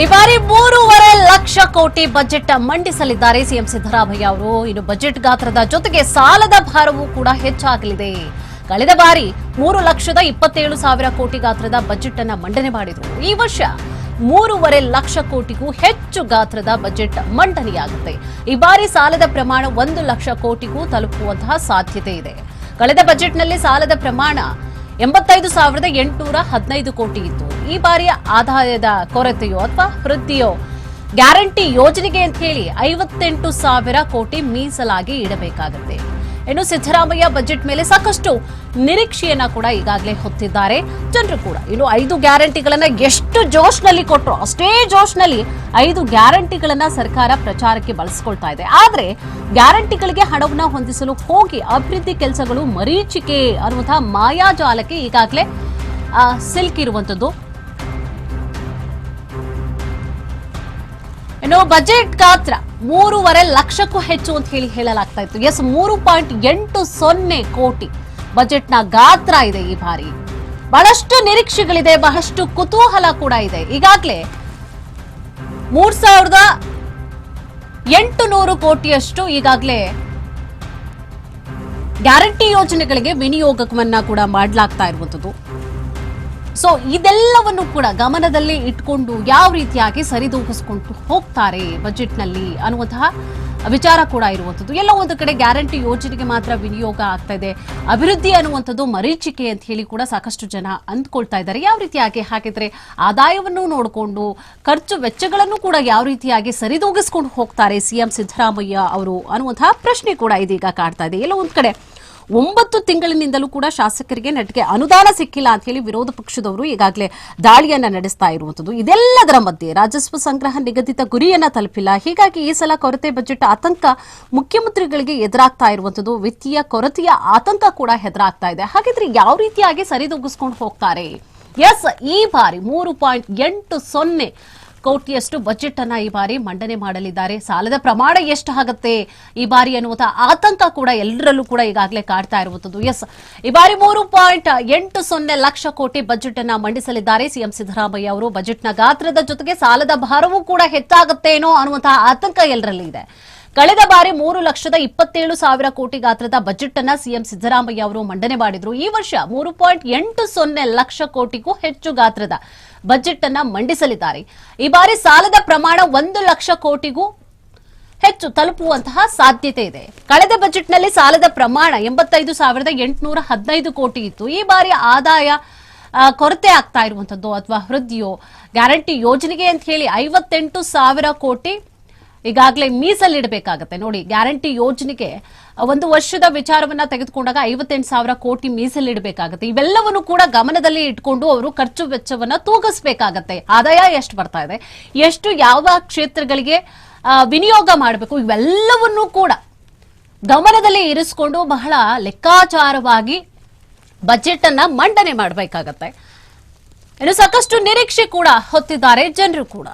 ಈ ಬಾರಿ ಮೂರುವರೆ ಲಕ್ಷ ಕೋಟಿ ಬಜೆಟ್ ಮಂಡಿಸಲಿದ್ದಾರೆ ಸಿಎಂ ಸಿದ್ದರಾಮಯ್ಯ ಅವರು. ಇನ್ನು ಬಜೆಟ್ ಗಾತ್ರದ ಜೊತೆಗೆ ಸಾಲದ ಭಾರವೂ ಕೂಡ ಹೆಚ್ಚಾಗಲಿದೆ. ಕಳೆದ ಬಾರಿ ಮೂರು ಲಕ್ಷದ ಇಪ್ಪತ್ತೇಳು ಸಾವಿರ ಕೋಟಿ ಗಾತ್ರದ ಬಜೆಟ್ ಅನ್ನ ಮಂಡನೆ ಮಾಡಿದ್ರು. ಈ ವರ್ಷ ಮೂರುವರೆ ಲಕ್ಷ ಕೋಟಿಗೂ ಹೆಚ್ಚು ಗಾತ್ರದ ಬಜೆಟ್ ಮಂಡನೆಯಾಗುತ್ತೆ. ಈ ಬಾರಿ ಸಾಲದ ಪ್ರಮಾಣ ಒಂದು ಲಕ್ಷ ಕೋಟಿಗೂ ತಲುಪುವಂತಹ ಸಾಧ್ಯತೆ ಇದೆ. ಕಳೆದ ಬಜೆಟ್ನಲ್ಲಿ ಸಾಲದ ಪ್ರಮಾಣ ಎಂಬತ್ತೈದು ಸಾವಿರದ ಎಂಟುನೂರ ಹದಿನೈದು ಕೋಟಿ ಇತ್ತು. ಈ ಬಾರಿಯ ಆದಾಯದ ಕೊರತೆಯೋ ಅಥವಾ ವೃದ್ಧಿಯೋ ಗ್ಯಾರಂಟಿ ಯೋಜನೆಗೆ ಅಂತ ಹೇಳಿ ಐವತ್ತೆಂಟು ಸಾವಿರ ಕೋಟಿ ಮೀಸಲಾಗಿ ಇಡಬೇಕಾಗುತ್ತೆ. ಇನ್ನು ಸಿದ್ದರಾಮಯ್ಯ ಬಜೆಟ್ ಮೇಲೆ ಸಾಕಷ್ಟು ನಿರೀಕ್ಷೆಯನ್ನ ಕೂಡ ಈಗಾಗಲೇ ಹೊತ್ತಿದ್ದಾರೆ. ಜನರು ಕೂಡ ಇನ್ನು ಐದು ಗ್ಯಾರಂಟಿಗಳನ್ನ ಎಷ್ಟು ಜೋಶ್ನಲ್ಲಿ ಕೊಟ್ಟರು ಅಷ್ಟೇ ಜೋಶ್ನಲ್ಲಿ ಐದು ಗ್ಯಾರಂಟಿಗಳನ್ನ ಸರ್ಕಾರ ಪ್ರಚಾರಕ್ಕೆ ಬಳಸ್ಕೊಳ್ತಾ ಇದೆ. ಆದ್ರೆ ಗ್ಯಾರಂಟಿಗಳಿಗೆ ಹಣವನ್ನ ಹೊಂದಿಸಲು ಹೋಗಿ ಅಭಿವೃದ್ಧಿ ಕೆಲಸಗಳು ಮರೀಚಿಕೆ ಅನ್ನುವಂತಹ ಮಾಯಾಜಾಲಕ್ಕೆ ಈಗಾಗಲೇ ಆ, ಇನ್ನು ಬಜೆಟ್ ಗಾತ್ರ ಮೂರುವರೆ ಲಕ್ಷಕ್ಕೂ ಹೆಚ್ಚು ಅಂತ ಹೇಳಿ ಹೇಳಲಾಗ್ತಾ ಇತ್ತು. ಎಸ್ ಮೂರು ಪಾಯಿಂಟ್ ಎಂಟು ಸೊನ್ನೆ ಕೋಟಿ ಬಜೆಟ್ನ ಗಾತ್ರ ಇದೆ ಈ ಬಾರಿ. ಬಹಳಷ್ಟು ನಿರೀಕ್ಷೆಗಳಿದೆ, ಬಹಳಷ್ಟು ಕುತೂಹಲ ಕೂಡ ಇದೆ. ಈಗಾಗಲೇ ಮೂರ್ ಸಾವಿರದ ಎಂಟು ನೂರು ಕೋಟಿಯಷ್ಟು ಈಗಾಗಲೇ ಗ್ಯಾರಂಟಿ ಯೋಜನೆಗಳಿಗೆ ವಿನಿಯೋಗವನ್ನ ಕೂಡ ಮಾಡಲಾಗ್ತಾ ಇರುವಂತದ್ದು ಸೊ ಇದೆಲ್ಲವನ್ನು ಕೂಡ ಗಮನದಲ್ಲಿ ಇಟ್ಕೊಂಡು ಯಾವ ರೀತಿಯಾಗಿ ಸರಿದೂಗಿಸ್ಕೊಂಡು ಹೋಗ್ತಾರೆ ಬಜೆಟ್ನಲ್ಲಿ ಅನ್ನುವಂತಹ ವಿಚಾರ ಕೂಡ ಇರುವಂಥದ್ದು. ಎಲ್ಲ ಒಂದು ಕಡೆ ಗ್ಯಾರಂಟಿ ಯೋಜನೆಗೆ ಮಾತ್ರ ವಿನಿಯೋಗ ಆಗ್ತಾ ಇದೆ. ಅಭಿವೃದ್ಧಿ ಅನ್ನುವಂಥದ್ದು ಮರೀಚಿಕೆ ಅಂತ ಹೇಳಿ ಕೂಡ ಸಾಕಷ್ಟು ಜನ ಅಂದ್ಕೊಳ್ತಾ ಇದ್ದಾರೆ. ಯಾವ ರೀತಿಯಾಗಿ ಹಾಕಿದ್ರೆ ಆದಾಯವನ್ನು ನೋಡಿಕೊಂಡು ಖರ್ಚು ವೆಚ್ಚಗಳನ್ನು ಕೂಡ ಯಾವ ರೀತಿಯಾಗಿ ಸರಿದೂಗಿಸ್ಕೊಂಡು ಹೋಗ್ತಾರೆ ಸಿಎಂ ಸಿದ್ದರಾಮಯ್ಯ ಅವರು ಅನ್ನುವಂತಹ ಪ್ರಶ್ನೆ ಕೂಡ ಇದೀಗ ಕಾಡ್ತಾ ಇದೆ. ಎಲ್ಲ ಒಂದು ಕಡೆ ಒಂಬತ್ತು ತಿಂಗಳಿನಿಂದಲೂ ಕೂಡ ಶಾಸಕರಿಗೆ ನಟಿಗೆ ಅನುದಾನ ಸಿಕ್ಕಿಲ್ಲ ಅಂತ ಹೇಳಿ ವಿರೋಧ ಪಕ್ಷದವರು ಈಗಾಗಲೇ ದಾಳಿಯನ್ನ ನಡೆಸ್ತಾ ಇರುವಂತದ್ದು ಇದೆಲ್ಲದರ ಮಧ್ಯೆ ರಾಜಸ್ವ ಸಂಗ್ರಹ ನಿಗದಿತ ಗುರಿಯನ್ನ ತಲುಪಿಲ್ಲ. ಹೀಗಾಗಿ ಈ ಸಲ ಕೊರತೆ ಬಜೆಟ್ ಆತಂಕ ಮುಖ್ಯಮಂತ್ರಿಗಳಿಗೆ ಎದುರಾಗ್ತಾ ಇರುವಂತದ್ದು ವಿತ್ತೀಯ ಕೊರತೆಯ ಆತಂಕ ಕೂಡ ಎದುರಾಗ್ತಾ ಇದೆ. ಹಾಗಿದ್ರೆ ಯಾವ ರೀತಿಯಾಗಿ ಸರಿದೂಗಿಸ್ಕೊಂಡು ಹೋಗ್ತಾರೆ? ಎಸ್, ಈ ಬಾರಿ ಮೂರು ಪಾಯಿಂಟ್ ಎಂಟು ಸೊನ್ನೆ ಕೋಟಿಯಷ್ಟು ಬಜೆಟ್ ಅನ್ನ ಈ ಬಾರಿ ಮಂಡನೆ ಮಾಡಲಿದ್ದಾರೆ. ಸಾಲದ ಪ್ರಮಾಣ ಎಷ್ಟು ಆಗುತ್ತೆ ಈ ಬಾರಿ ಅನ್ನುವಂಥ ಆತಂಕ ಕೂಡ ಎಲ್ಲರಲ್ಲೂ ಕೂಡ ಈಗಾಗಲೇ ಕಾಡ್ತಾ ಇರುವಂತದ್ದು ಎಸ್ ಈ ಬಾರಿ ಮೂರು ಪಾಯಿಂಟ್ ಎಂಟು ಸೊನ್ನೆ ಲಕ್ಷ ಕೋಟಿ ಬಜೆಟ್ ಅನ್ನ ಮಂಡಿಸಲಿದ್ದಾರೆ ಸಿಎಂ ಸಿದ್ದರಾಮಯ್ಯ ಅವರು. ಬಜೆಟ್ನ ಗಾತ್ರದ ಜೊತೆಗೆ ಸಾಲದ ಭಾರವೂ ಕೂಡ ಹೆಚ್ಚಾಗುತ್ತೇನೋ ಅನ್ನುವಂತಹ ಆತಂಕ ಎಲ್ಲರಲ್ಲಿ ಇದೆ ಕಳೆದ ಬಾರಿ ಮೂರು ಲಕ್ಷದ ಇಪ್ಪತ್ತೇಳು ಸಾವಿರ ಕೋಟಿ ಗಾತ್ರದ ಬಜೆಟ್ ಅನ್ನ ಸಿಎಂ ಸಿದ್ದರಾಮಯ್ಯ ಅವರು ಮಂಡನೆ ಮಾಡಿದ್ರು. ಈ ವರ್ಷ ಮೂರು ಪಾಯಿಂಟ್ ಎಂಟು ಸೊನ್ನೆ ಲಕ್ಷ ಕೋಟಿಗೂ ಹೆಚ್ಚು ಗಾತ್ರದ ಬಜೆಟ್ ಅನ್ನ ಮಂಡಿಸಲಿದ್ದಾರೆ. ಈ ಬಾರಿ ಸಾಲದ ಪ್ರಮಾಣ ಒಂದು ಲಕ್ಷ ಕೋಟಿಗೂ ಹೆಚ್ಚು ತಲುಪುವಂತಹ ಸಾಧ್ಯತೆ ಇದೆ. ಕಳೆದ ಬಜೆಟ್ನಲ್ಲಿ ಸಾಲದ ಪ್ರಮಾಣ ಎಂಬತ್ತೈದು ಸಾವಿರದ ಎಂಟುನೂರ ಹದಿನೈದು ಕೋಟಿ ಇತ್ತು. ಈ ಬಾರಿ ಆದಾಯ ಕೊರತೆ ಆಗ್ತಾ ಇರುವಂತದ್ದು ಅಥವಾ ಹೃದಯೋ ಗ್ಯಾರಂಟಿ ಯೋಜನೆಗೆ ಅಂತ ಹೇಳಿ ಐವತ್ತೆಂಟು ಸಾವಿರ ಕೋಟಿ ಈಗಾಗಲೇ ಮೀಸಲಿಡಬೇಕಾಗತ್ತೆ. ನೋಡಿ, ಗ್ಯಾರಂಟಿ ಯೋಜನೆಗೆ ಒಂದು ವರ್ಷದ ವಿಚಾರವನ್ನ ತೆಗೆದುಕೊಂಡಾಗ ಐವತ್ತೆಂಟು ಸಾವಿರ ಕೋಟಿ ಮೀಸಲಿಡಬೇಕಾಗತ್ತೆ. ಇವೆಲ್ಲವನ್ನು ಕೂಡ ಗಮನದಲ್ಲಿ ಇಟ್ಕೊಂಡು ಅವರು ಖರ್ಚು ವೆಚ್ಚವನ್ನ ತೂಗಿಸಬೇಕಾಗತ್ತೆ. ಆದಾಯ ಎಷ್ಟು ಬರ್ತಾ ಇದೆ? ಎಷ್ಟು ಯಾವ ಕ್ಷೇತ್ರಗಳಿಗೆ ವಿನಿಯೋಗ ಮಾಡಬೇಕು? ಇವೆಲ್ಲವನ್ನೂ ಕೂಡ ಗಮನದಲ್ಲಿ ಇರಿಸಿಕೊಂಡು ಬಹಳ ಲೆಕ್ಕಾಚಾರವಾಗಿ ಬಜೆಟ್ ಅನ್ನ ಮಂಡನೆ ಮಾಡಬೇಕಾಗತ್ತೆ. ಇನ್ನು ಸಾಕಷ್ಟು ನಿರೀಕ್ಷೆ ಕೂಡ ಹೊತ್ತಿದ್ದಾರೆ ಜನರು ಕೂಡ.